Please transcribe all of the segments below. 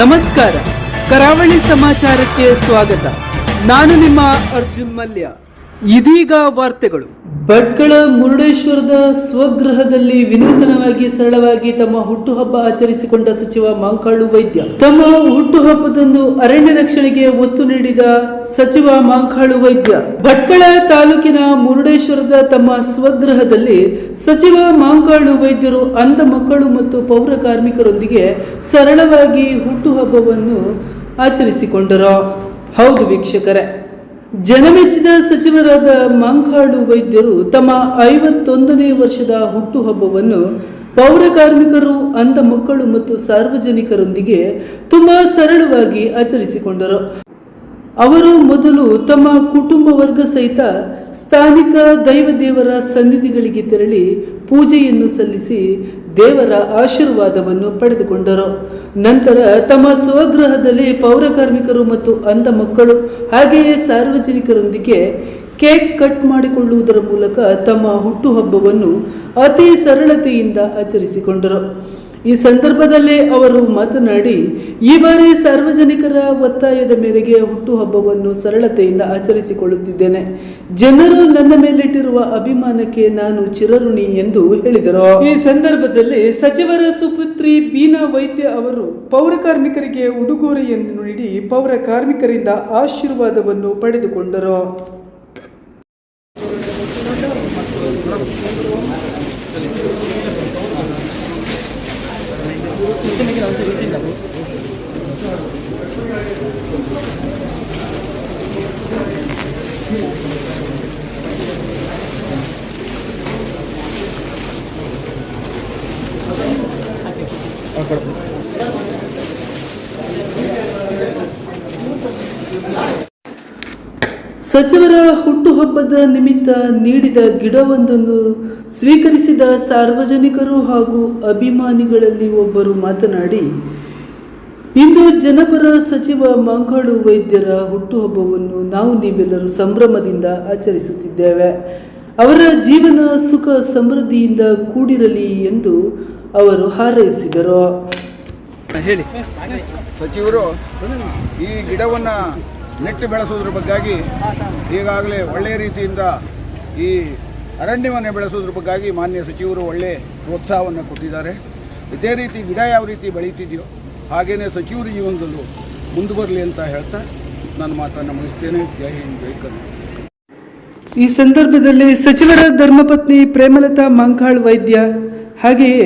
ನಮಸ್ಕಾರ. ಕರಾವಳಿ ಸಮಾಚಾರಕ್ಕೆ ಸ್ವಾಗತ. ನಾನು ನಿಮ್ಮ ಅರ್ಜುನ್ ಮಲ್ಯ. ಇದೀಗ ವಾರ್ತೆಗಳು. ಭಟ್ಕಳ ಮುರುಡೇಶ್ವರದ ಸ್ವಗೃಹದಲ್ಲಿ ವಿನೂತನವಾಗಿ ಸರಳವಾಗಿ ತಮ್ಮ ಹುಟ್ಟುಹಬ್ಬ ಆಚರಿಸಿಕೊಂಡ ಸಚಿವ ಮಾಂಕಾಳು ವೈದ್ಯ. ತಮ್ಮ ಹುಟ್ಟುಹಬ್ಬದಂದು ಅರಣ್ಯ ರಕ್ಷಣೆಗೆ ಒತ್ತು ನೀಡಿದ ಸಚಿವ ಮಾಂಕಾಳು ವೈದ್ಯ. ಭಟ್ಕಳ ತಾಲೂಕಿನ ಮುರುಡೇಶ್ವರದ ತಮ್ಮ ಸ್ವಗೃಹದಲ್ಲಿ ಸಚಿವ ಮಾಂಕಾಳು ವೈದ್ಯರು ಅಂಧ ಮಕ್ಕಳು ಮತ್ತು ಪೌರ ಕಾರ್ಮಿಕರೊಂದಿಗೆ ಸರಳವಾಗಿ ಹುಟ್ಟುಹಬ್ಬವನ್ನು ಆಚರಿಸಿಕೊಂಡರು. ಹೌದು ವೀಕ್ಷಕರೇ. ಜನಮೆಚ್ಚಿದ ಸಚಿವರಾದ ಮಾಂಕಾಡು ವೈದ್ಯರು ತಮ್ಮ ಐವತ್ತೊಂದನೇ ವರ್ಷದ ಹುಟ್ಟುಹಬ್ಬವನ್ನು ಪೌರ ಕಾರ್ಮಿಕರು, ಅಂಧ ಮಕ್ಕಳು ಮತ್ತು ಸಾರ್ವಜನಿಕರೊಂದಿಗೆ ತುಂಬಾ ಸರಳವಾಗಿ ಆಚರಿಸಿಕೊಂಡರು. ಅವರು ಮೊದಲು ತಮ್ಮ ಕುಟುಂಬ ವರ್ಗ ಸಹಿತ ಸ್ಥಾನಿಕ ದೈವದೇವರ ಸನ್ನಿಧಿಗಳಿಗೆ ತೆರಳಿ ಪೂಜೆಯನ್ನು ಸಲ್ಲಿಸಿ ದೇವರ ಆಶೀರ್ವಾದವನ್ನು ಪಡೆದುಕೊಂಡರು. ನಂತರ ತಮ್ಮ ಸ್ವಗೃಹದಲ್ಲಿ ಪೌರಕಾರ್ಮಿಕರು ಮತ್ತು ಅಂಧ ಮಕ್ಕಳು ಹಾಗೆಯೇ ಸಾರ್ವಜನಿಕರೊಂದಿಗೆ ಕೇಕ್ ಕಟ್ ಮಾಡಿಕೊಳ್ಳುವುದರ ಮೂಲಕ ತಮ್ಮ ಹುಟ್ಟುಹಬ್ಬವನ್ನು ಅತಿ ಸರಳತೆಯಿಂದ ಆಚರಿಸಿಕೊಂಡರು. ಈ ಸಂದರ್ಭದಲ್ಲಿ ಅವರು ಮಾತನಾಡಿ, ಈ ಬಾರಿ ಸಾರ್ವಜನಿಕರ ಒತ್ತಾಯದ ಮೇರೆಗೆ ಹುಟ್ಟುಹಬ್ಬವನ್ನು ಸರಳತೆಯಿಂದ ಆಚರಿಸಿಕೊಳ್ಳುತ್ತಿದ್ದೇನೆ. ಜನರು ನನ್ನ ಮೇಲಿಟ್ಟಿರುವ ಅಭಿಮಾನಕ್ಕೆ ನಾನು ಚಿರಋಣಿ ಎಂದು ಹೇಳಿದರು. ಈ ಸಂದರ್ಭದಲ್ಲಿ ಸಚಿವರ ಸುಪುತ್ರಿ ಬೀನಾ ವೈದ್ಯ ಅವರು ಪೌರ ಕಾರ್ಮಿಕರಿಗೆ ಉಡುಗೊರೆಯನ್ನು ನೀಡಿ ಪೌರ ಕಾರ್ಮಿಕರಿಂದ ಆಶೀರ್ವಾದವನ್ನು ಪಡೆದುಕೊಂಡರು. ಸಚಿವರ ಹುಟ್ಟುಹಬ್ಬದ ನಿಮಿತ್ತ ನೀಡಿದ ಗಿಡವೊಂದನ್ನು ಸ್ವೀಕರಿಸಿದ ಸಾರ್ವಜನಿಕರು ಹಾಗೂ ಅಭಿಮಾನಿಗಳಲ್ಲಿ ಒಬ್ಬರು ಮಾತನಾಡಿ, ಇಂದು ಜನಪರ ಸಚಿವ ಮಂಗಳು ವೈದ್ಯರ ಹುಟ್ಟುಹಬ್ಬವನ್ನು ನಾವು ನೀವೆಲ್ಲರೂ ಸಂಭ್ರಮದಿಂದ ಆಚರಿಸುತ್ತಿದ್ದೇವೆ. ಅವರ ಜೀವನ ಸುಖ ಸಮೃದ್ಧಿಯಿಂದ ಕೂಡಿರಲಿ ಎಂದು ಅವರು ಹಾರೈಸಿದರು. ಹೇಳಿ. ಸಚಿವರು ಈ ಗಿಡವನ್ನು ನೆಟ್ಟು ಬೆಳೆಸೋದ್ರ ಬಗ್ಗಾಗಿ ಈಗಾಗಲೇ ಒಳ್ಳೆಯ ರೀತಿಯಿಂದ ಈ ಅರಣ್ಯವನ್ನು ಬೆಳೆಸೋದ್ರ ಬಗ್ಗಾಗಿ ಮಾನ್ಯ ಸಚಿವರು ಒಳ್ಳೆಯ ಪ್ರೋತ್ಸಾಹವನ್ನು ಕೊಟ್ಟಿದ್ದಾರೆ. ಇದೇ ರೀತಿ ಗಿಡ ಯಾವ ರೀತಿ ಬೆಳೀತಿದೆಯೋ ಹಾಗೆಯೇ ಸಚಿವರ ಜೀವನದಲ್ಲೂ ಬರಲಿ ಅಂತ ಹೇಳ್ತಾ ನಾನು ಮಾತನ್ನು ಮುಗಿಸ್ತೇನೆ. ಜೈ ಹಿಂದ್ ಜೈ ಕರ್ನಾಟಕ. ಈ ಸಂದರ್ಭದಲ್ಲಿ ಸಚಿವರ ಧರ್ಮಪತ್ನಿ ಪ್ರೇಮಲತಾ ಮಂಕಾಳ್ ವೈದ್ಯ ಹಾಗೆಯೇ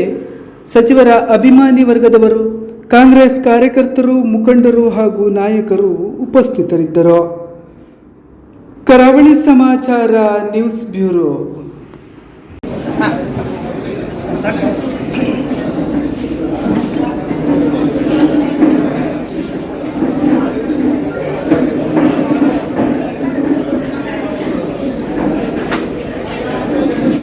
ಸಚಿವರ ಅಭಿಮಾನಿ ವರ್ಗದವರು ಕಾಂಗ್ರೆಸ್ ಕಾರ್ಯಕರ್ತರು ಮುಖಂಡರು ಹಾಗೂ ನಾಯಕರು ಉಪಸ್ಥಿತರಿದ್ದರು. ಕರಾವಳಿ ಸಮಾಚಾರ ನ್ಯೂಸ್ ಬ್ಯೂರೋ.